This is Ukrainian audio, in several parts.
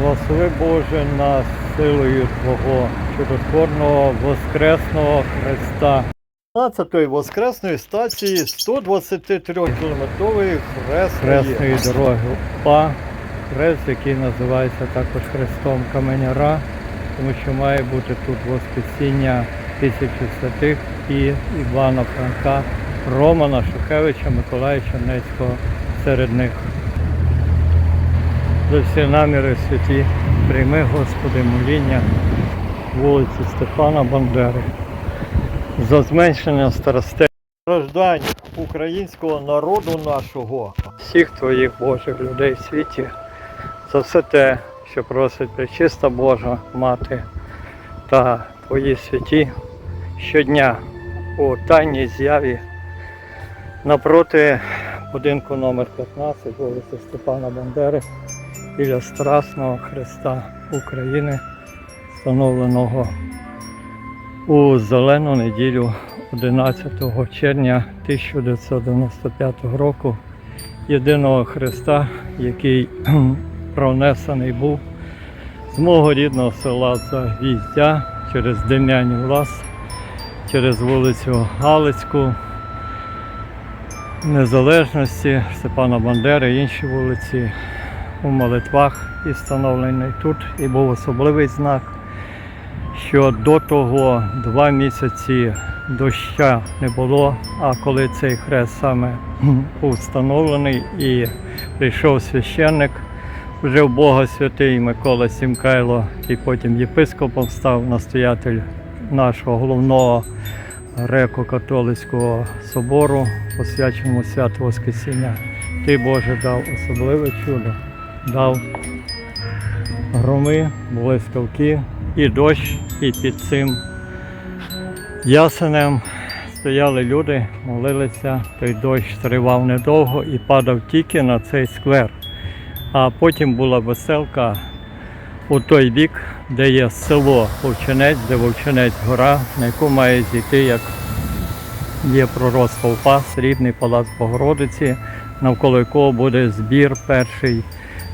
Благослови Боже нас силою Твого чудотворного Воскресного Христа. 15-ї Воскресної стації 123-кілометрової хресної дороги УПА. Хрест, який називається також Хрестом Каменяра, тому що має бути тут Воскресіння тисячі святих і Івана Франка, Романа Шухевича, Миколая Чернецького серед них. За всі наміри святі, прийми, Господи, моління вулиці Степана Бандери. За зменшення старостей страждань українського народу нашого, всіх твоїх Божих людей в світі, за все те, що просить Пречиста Божа Мати та Твої святі щодня у тайній з'яві напроти будинку номер 15 вулиці Степана Бандери біля Страсного Христа України, встановленого у зелену неділю 11 червня 1995 року. Єдиного Христа, який пронесений був з мого рідного села Загвіздя через Дем'янів Лас, через вулицю Галицьку, Незалежності, Степана Бандери, інші вулиці у молитвах і встановлений тут. І був особливий знак, що до того два місяці доща не було, а коли цей хрест саме був встановлений і прийшов священник, вже в Бога святий Микола Сімкайло, який потім єпископом став настоятель нашого головного греко-католицького собору, посвяченому святу Воскресіння. Ти, Боже, дав особливе чудо, дав громи, блискавки і дощ, і під цим ясенем стояли люди, молилися, той дощ тривав недовго і падав тільки на цей сквер. А потім була веселка у той бік, де є село Вовчинець, де Вовчинець гора, на яку має зійти, як є пророцтво УПА, срібний палац Богородиці, навколо якого буде збір перший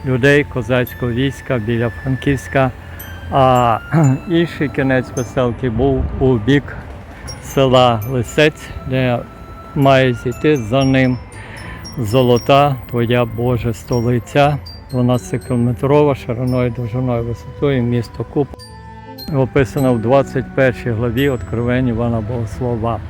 людей козацького війська біля Франківська. А інший кінець веселки був у бік села Лисець, де має зійти за ним золота твоя Божа столиця. 12-кілометрова шириною, довжиною, висотою місто Куб. Описано в 21 главі Откровень Івана Богослова.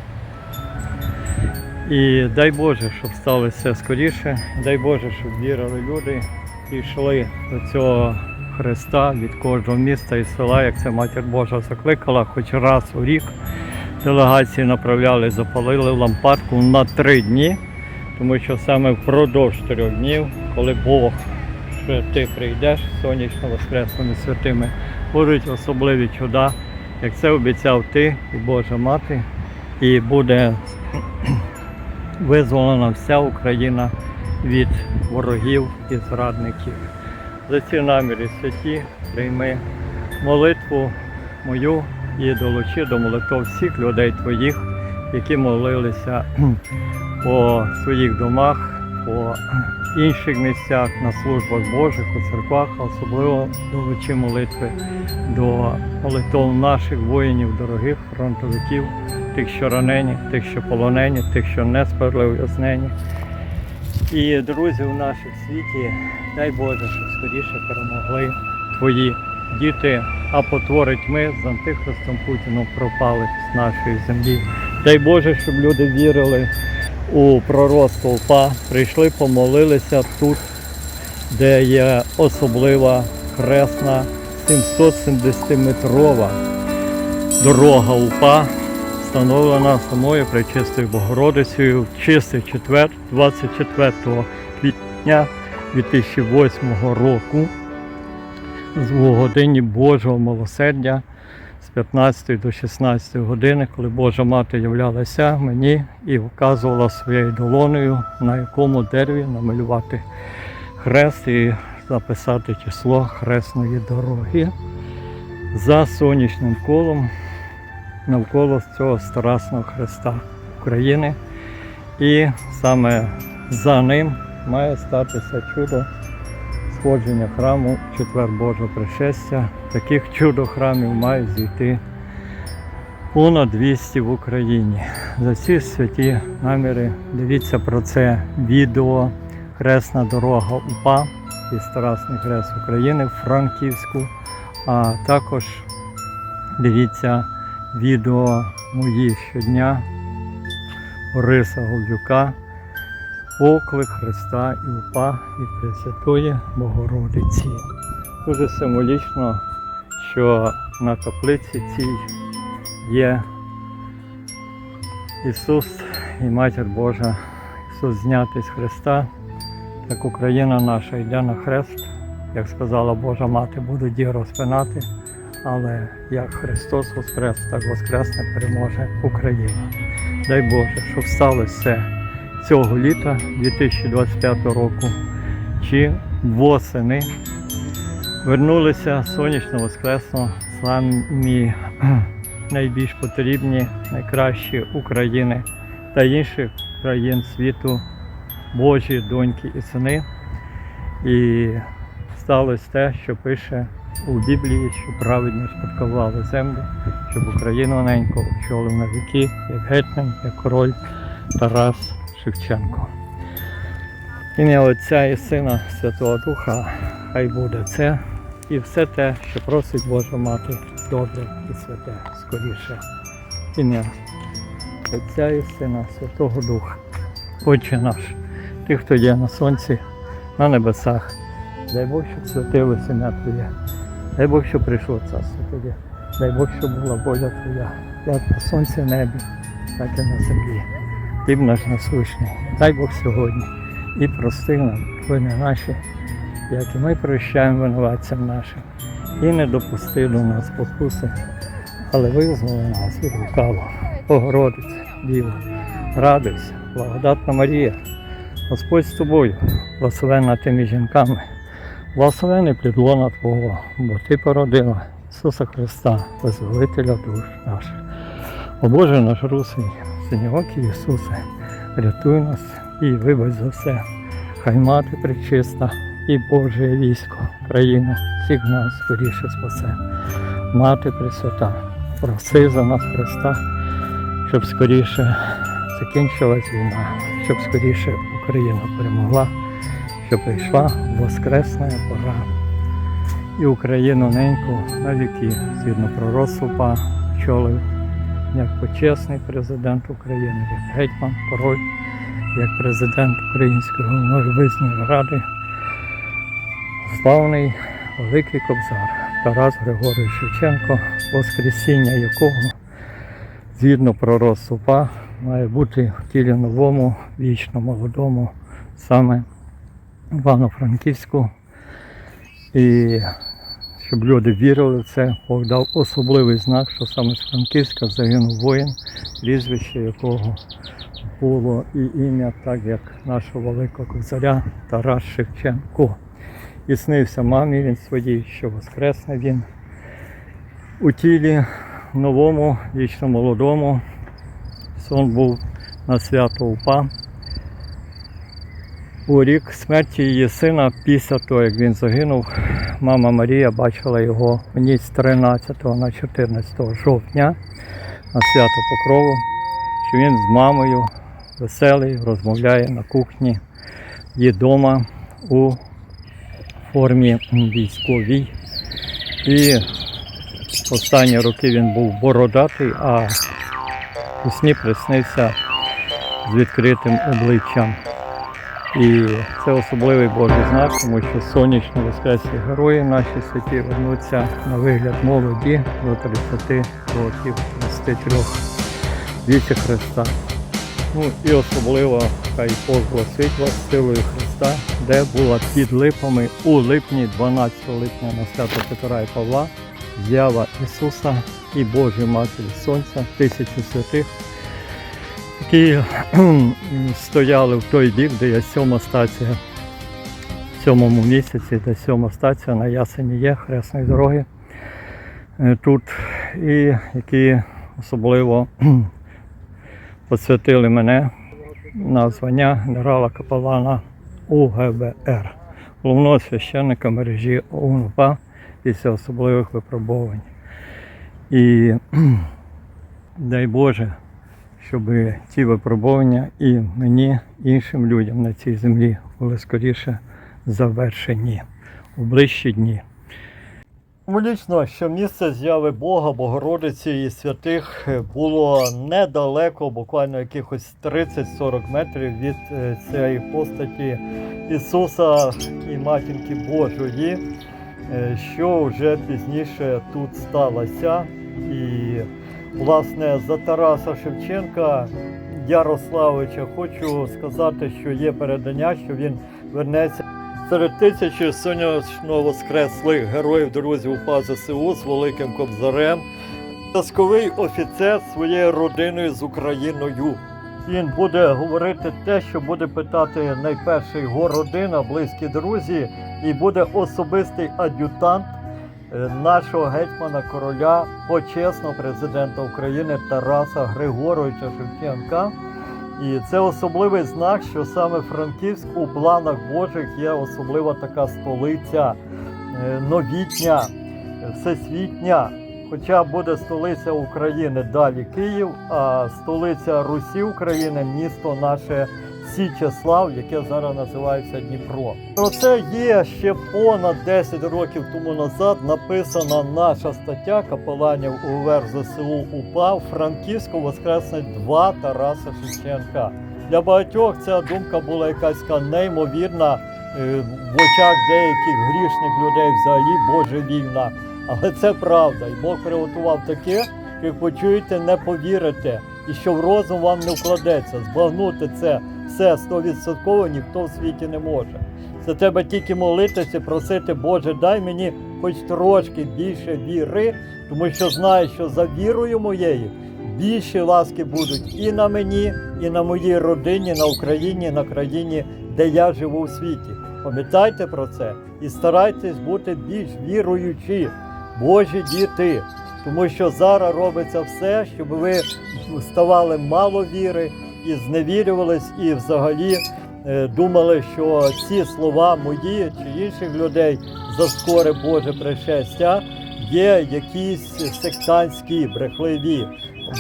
І дай Боже, щоб сталося скоріше, дай Боже, щоб вірили люди йшли до цього Христа від кожного міста і села, як це Матір Божа закликала, хоч раз у рік делегації направляли, запалили лампадку на три дні, тому що саме впродовж трьох днів, коли Бог, що ти прийдеш сонячно воскресними святими, будуть особливі чуда, як це обіцяв ти і Божа Мати, і буде визволена вся Україна від ворогів і зрадників. За ці наміри святі прийми молитву мою і долучи до молитв всіх людей твоїх, які молилися по своїх домах, по інших місцях, на службах Божих, у церквах, особливо долучи молитви до молитв наших воїнів, дорогих фронтовиків, тих, що ранені, тих, що полонені, тих, що несправедливо в'язнені. І друзів наших в світі, дай Боже, щоб скоріше перемогли твої діти, а потвори тьми з антихристом Путіном пропали з нашої землі. Дай Боже, щоб люди вірили у пророцтво УПА, прийшли, помолилися тут, де є особлива хресна 770-метрова дорога УПА, встановлена самою Пречистою Богородицею в чистий четвер, 24 квітня 2008 року з годині Божого милосердя з 15 до 16 години, коли Божа Мати являлася мені і вказувала своєю долонею, на якому дереві намалювати хрест і записати число хресної дороги. За сонячним колом навколо цього Страсного Христа України. І саме за ним має статися чудо сходження храму четвер Божого пришестя. Таких чудо-храмів має зійти понад 200 в Україні. За ці святі наміри дивіться про це відео Хресна дорога УПА і Страсний Хрест України в Франківську, а також дивіться відео мої щодня Бориса Голюка Оклик Христа і УПА і Пресвятої Богородиці. Дуже символічно, що на каплиці цій є Ісус і Матір Божа, Ісус знятий з Христа, як Україна наша йде на хрест, як сказала Божа Мати, буду ді розпинати, але як Христос Воскрес, так Воскресне переможе Україна. Дай Боже, щоб сталося це цього літа 2025 року чи восени вернулися сонячно воскресно самі найбільш потрібні, найкращі України та інших країн світу, Божі доньки і сини. І сталося те, що пише у Біблії, що праведні спадкували землю, щоб Україну ненько очолив на віки, як гетьман, як король Тарас Шевченко. Ім'я Отця і Сина Святого Духа, хай буде це і все те, що просить Божа Мати, добре і святе, скоріше. Ім'я Отця і Сина Святого Духа. Отче наш, ти, хто є на сонці, на небесах, дай Бог, щоб святилося Твоє, дай Бог, щоб прийшло царство Твоє, дай Бог, щоб була воля Твоя, як на сонці небі, так і на землі. Хліб наш насущний, дай Бог сьогодні і прости нам вини наші, як і ми прощаємо винуватцям нашим. І не допусти до нас спокуси, але визволи нас від лукавого. Богородиця, Діва, радуйся, благодатна Марія, Господь з тобою, благословенна тими жінками, благословений плідлона Твого, бо Ти породила Ісуса Христа, Визволителя душ наших. О Боже наш русий, синьоокий Ісусе, рятуй нас і вибач за все. Хай мати причиста і Боже військо, країну всіх нас скоріше спасе. Мати Пресвята, проси за нас Христа, щоб скоріше закінчилась війна, щоб скоріше Україна перемогла, щоб прийшла воскресна пора. І Україну неньку на віки, згідно пророцтва, очолив як почесний президент України, як гетьман, король, як президент Української Визної Ради, славний Великий Кобзар Тарас Григорович Шевченко, Воскресіння якого згідно пророцтва має бути в тілі новому, вічно молодому, саме Івано-Франківську. І щоб люди вірили в це, Бог дав особливий знак, що саме з Франківська загинув воїн, прізвище якого було і ім'я, так як нашого великого козаря Тарас Шевченко. І снився мамі він своїй, що воскресне він у тілі новому, вічно молодому. Сон був на свято УПА. У рік смерті її сина, після того, як він загинув, мама Марія бачила його в ніч з 13 на 14 жовтня на свято Покрову, що він з мамою веселий, розмовляє на кухні, є вдома у формі військовій. І останні роки він був бородатий, а у сні приснився з відкритим обличчям. І це особливий Божий знак, тому що сонячно воскреслі герої наші святі вернуться на вигляд молоді до 30 років 33 віці Христа. Ну і особливо хай погласить вас силою Христа, де була під липами у липні, 12 липня на свято Петра і Павла, з'ява Ісуса і Божої Матері Сонця, тисячі святих які стояли в той бік, де є сьома стація. В сьомому місяці, де сьома стація на Ясені є, Хресної дороги. Е, Тут і які особливо посвятили мене на звання генерала капелана УГБР головного священника мережі ОУН-УПА після особливих випробувань. І дай Боже, щоб ці випробування і мені, і іншим людям на цій землі були скоріше завершені у ближчі дні. Символічно, що місце зяви Бога, Богородиці і святих е, було недалеко, буквально якихось 30-40 метрів від е, цієї постаті Ісуса і Матінки Божої, е, що вже пізніше тут сталося. І, власне, за Тараса Шевченка Ярославича хочу сказати, що є передання, що він вернеться. Серед тисячі сонячно воскреслих героїв друзів УПА ЗСУ з Великим Кобзарем. Казковий офіцер своєю родиною з Україною. Він буде говорити те, що буде питати найперше його родина, близькі друзі, і буде особистий ад'ютант нашого гетьмана короля, почесного президента України Тараса Григоровича Шевченка. І це особливий знак, що саме Франківськ у планах Божих є особлива така столиця е, новітня, е, всесвітня. Хоча буде столиця України далі Київ, а столиця Русі України місто наше Січеслав, яке зараз називається Дніпро. Про це є ще понад 10 років тому назад написана наша стаття капеланів УВР ЗСУ УПА Франківську воскреснуть два Тараса Шевченка. Для багатьох ця думка була якась неймовірна е, в очах деяких грішних людей взагалі божевільна. Але це правда, і Бог приготував таке, як почуєте, не повірите, і що в розум вам не вкладеться. Збагнути це все стовідсотково ніхто в світі не може. Це треба тільки молитися, просити, Боже, дай мені хоч трошки більше віри, тому що знаю, що за вірою моєю більші ласки будуть і на мені, і на моїй родині, на Україні, на країні, де я живу в світі. Пам'ятайте про це і старайтесь бути більш віруючі, Божі діти. Тому що зараз робиться все, щоб ви ставали мало віри і зневірювались, і взагалі е, думали, що ці слова мої чи інших людей за скоре Боже пришестя є якісь сектантські, брехливі.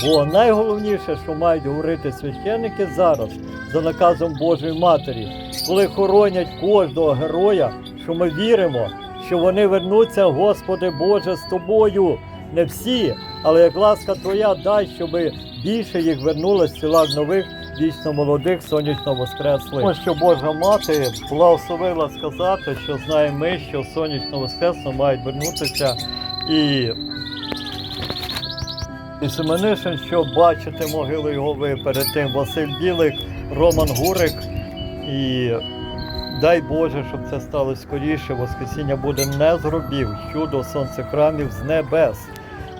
Бо найголовніше, що мають говорити священники зараз за наказом Божої Матері, коли хоронять кожного героя, що ми віримо, що вони вернуться, Господи Боже, з тобою. Не всі, але як ласка Твоя, дай, щоб більше їх вернулось тілах нових, вічно молодих, сонячно воскреслих. Що Божа мати благословила сказати, що знаємо ми, що сонячно воскресно мають вернутися і і Семенишин, що бачите могили його ви перед тим Василь Білик, Роман Гурик. І дай Боже, щоб це сталося скоріше. Воскресіння буде не з гробів, чудо сонцехрамів з небес.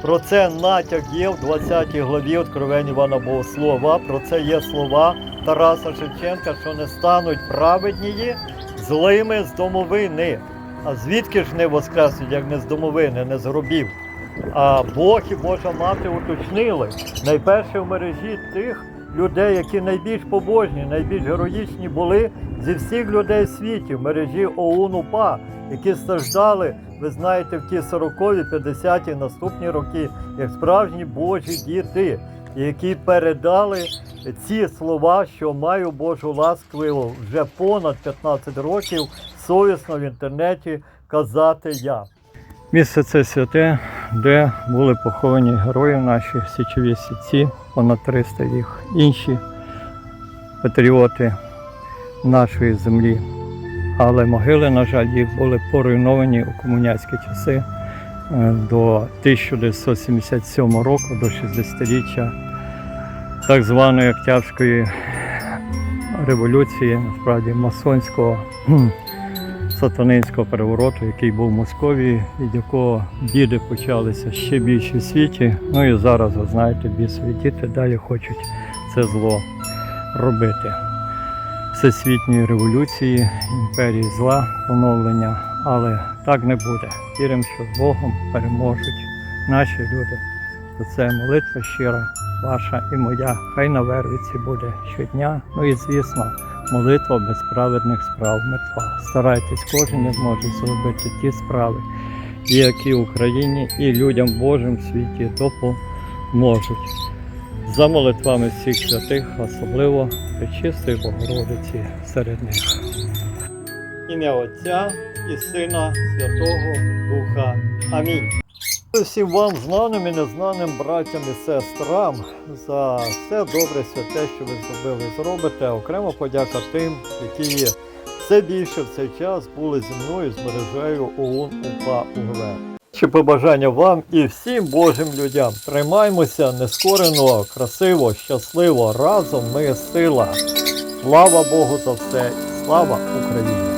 Про це натяк є в 20 главі Откровень Івана Богослова. Про це є слова Тараса Шевченка, що не стануть праведнії злими з домовини. А звідки ж не воскреснуть, як не з домовини, не з гробів? А Бог і Божа мати уточнили найперше в мережі тих людей, які найбільш побожні, найбільш героїчні були зі всіх людей світі, в мережі ОУН УПА, які страждали, ви знаєте, в ті 40-ві, 50-ті наступні роки, як справжні Божі діти, які передали ці слова, що маю Божу ласку вже понад 15 років совісно в інтернеті казати я. Місце це святе, де були поховані герої наші січові сітці, понад 300 їх, інші патріоти нашої землі. Але могили, на жаль, їх були поруйновані у комуняцькі часи е, до 1977 року, до 60-річчя так званої Октябрської революції, насправді масонського сатанинського перевороту, який був в Московії, від якого біди почалися ще більше в світі. Ну і зараз, ви знаєте, бісові діти далі хочуть це зло робити. Всесвітньої революції, імперії зла, поновлення, але так не буде. Віримо, що з Богом переможуть наші люди. Це молитва щира ваша і моя. Хай на Вервиці буде щодня. Ну і звісно, молитва без праведних справ мертва. Старайтесь, кожен як може зробити ті справи, які Україні і людям Божим в світі допоможуть. За молитвами всіх святих, особливо Пречистої Богородиці серед них. Ім'я Отця і Сина Святого Духа. Амінь. Всім вам, знаним і незнаним братям і сестрам, за все добре святе, що ви зробили і зробите. Окремо подяка тим, які все більше в цей час були зі мною з мережею ОУН УПА УГВ. Чи побажання вам і всім Божим людям. Тримаймося нескорено, красиво, щасливо. Разом ми сила. Слава Богу за все. Слава Україні!